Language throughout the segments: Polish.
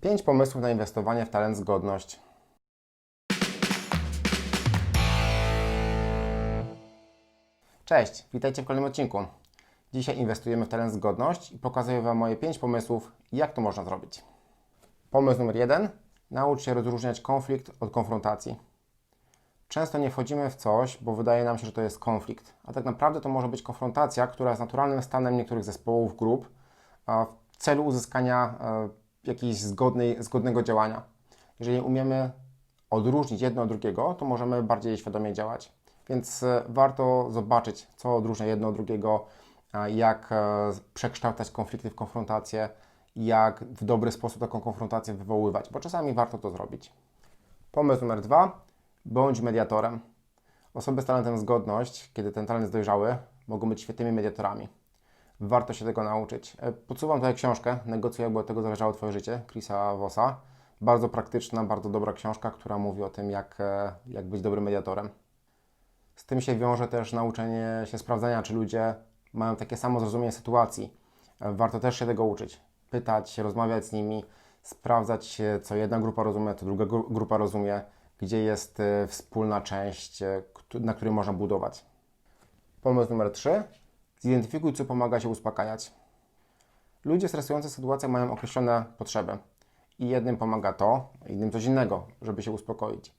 5 pomysłów na inwestowanie w talent zgodność. Cześć, witajcie w kolejnym odcinku. Dzisiaj inwestujemy w talent zgodność i pokazuję Wam moje 5 pomysłów, jak to można zrobić. Pomysł numer 1. Naucz się rozróżniać konflikt od konfrontacji. Często nie wchodzimy w coś, bo wydaje nam się, że to jest konflikt, a tak naprawdę to może być konfrontacja, która jest naturalnym stanem niektórych zespołów, grup, w celu uzyskania jakiegoś zgodnej, zgodnego działania. Jeżeli umiemy odróżnić jedno od drugiego, to możemy bardziej świadomie działać. Więc e, warto zobaczyć, co odróżnia jedno od drugiego, jak e, przekształcać konflikty w konfrontację, jak w dobry sposób taką konfrontację wywoływać, bo czasami warto to zrobić. Pomysł numer dwa. Bądź mediatorem. Osoby z talentem zgodność, kiedy ten talent jest dojrzały, mogą być świetnymi mediatorami. Warto się tego nauczyć. E, Podsuwam tutaj książkę Negocjuj, bo od tego zależało Twoje życie, Chrisa Vossa. Bardzo praktyczna, bardzo dobra książka, która mówi o tym, jak, e, jak być dobrym mediatorem. Z tym się wiąże też nauczenie się sprawdzania, czy ludzie mają takie samo zrozumienie sytuacji. E, Warto też się tego uczyć. Pytać, rozmawiać z nimi, sprawdzać, co jedna grupa rozumie, co druga gru- grupa rozumie, gdzie jest wspólna część, na której można budować. Pomysł numer 3. Zidentyfikuj, co pomaga się uspokajać. Ludzie w stresujących sytuacjach mają określone potrzeby. I jednym pomaga to, innym coś innego, żeby się uspokoić.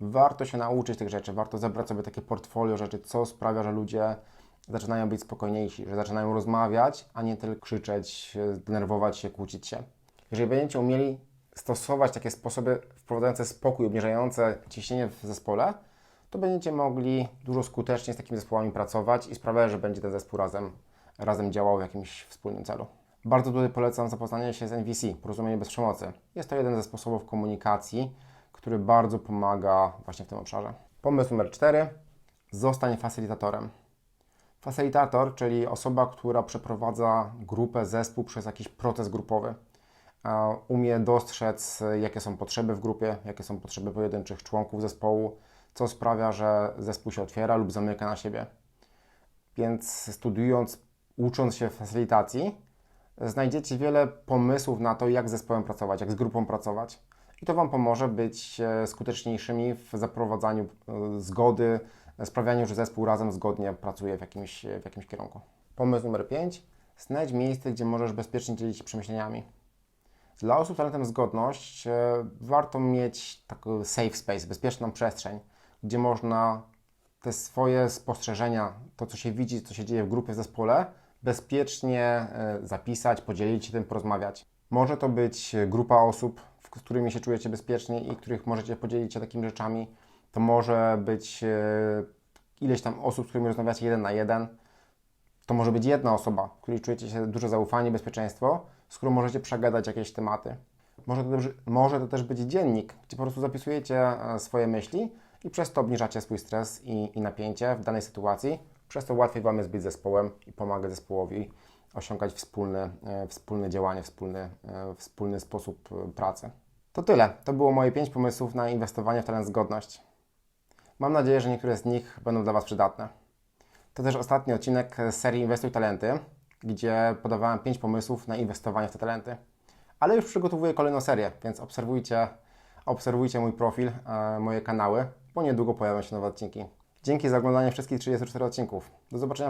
Warto się nauczyć tych rzeczy, warto zebrać sobie takie portfolio rzeczy, co sprawia, że ludzie zaczynają być spokojniejsi, że zaczynają rozmawiać, a nie tylko krzyczeć, denerwować się, kłócić się. Jeżeli będziecie umieli stosować takie sposoby wprowadzające spokój, obniżające ciśnienie w zespole, to będziecie mogli dużo skuteczniej z takimi zespołami pracować i sprawia, że będzie ten zespół razem, razem działał w jakimś wspólnym celu. Bardzo tutaj polecam zapoznanie się z NVC, porozumienie bez przemocy. Jest to jeden ze sposobów komunikacji, który bardzo pomaga właśnie w tym obszarze. Pomysł numer 4. Zostań facylitatorem. Facylitator, czyli osoba, która przeprowadza grupę, zespół przez jakiś proces grupowy. Umie dostrzec, jakie są potrzeby w grupie, jakie są potrzeby pojedynczych członków zespołu, co sprawia, że zespół się otwiera lub zamyka na siebie. Więc studiując, ucząc się facylitacji, znajdziecie wiele pomysłów na to, jak z zespołem pracować, jak z grupą pracować. I to Wam pomoże być e, skuteczniejszymi w zaprowadzaniu e, zgody, e, sprawianiu, że zespół razem zgodnie pracuje w jakimś, w jakimś kierunku. Pomysł numer 5. Znajdź miejsce, gdzie możesz bezpiecznie dzielić się przemyśleniami. Dla osób z talentem zgodność warto mieć taki safe space, bezpieczną przestrzeń, gdzie można te swoje spostrzeżenia, to co się widzi, co się dzieje w grupie, w zespole, bezpiecznie e, zapisać, podzielić się tym, porozmawiać. Może to być grupa osób, z którymi się czujecie bezpiecznie i których możecie podzielić się takimi rzeczami. To może być e, ileś tam osób, z którymi rozmawiacie jeden na jeden. To może być jedna osoba, w której czujecie się duże zaufanie, bezpieczeństwo, z którą możecie przegadać jakieś tematy. Może to, może to też być dziennik, gdzie po prostu zapisujecie e, swoje myśli i przez to obniżacie swój stres i, i napięcie w danej sytuacji. Przez to łatwiej Wam jest być zespołem i pomagać zespołowi osiągać wspólne, e, wspólne działanie, wspólny, e, wspólny sposób e, pracy. To tyle. To było moje pięć pomysłów na inwestowanie w talent zgodność. Mam nadzieję, że niektóre z nich będą dla Was przydatne. To też ostatni odcinek serii Inwestuj Talenty, gdzie podawałem 5 pomysłów na inwestowanie w te talenty. Ale już przygotowuję kolejną serię, więc obserwujcie, obserwujcie mój profil, e, moje kanały, bo niedługo pojawią się nowe odcinki. Dzięki za oglądanie wszystkich 34 odcinków. Do zobaczenia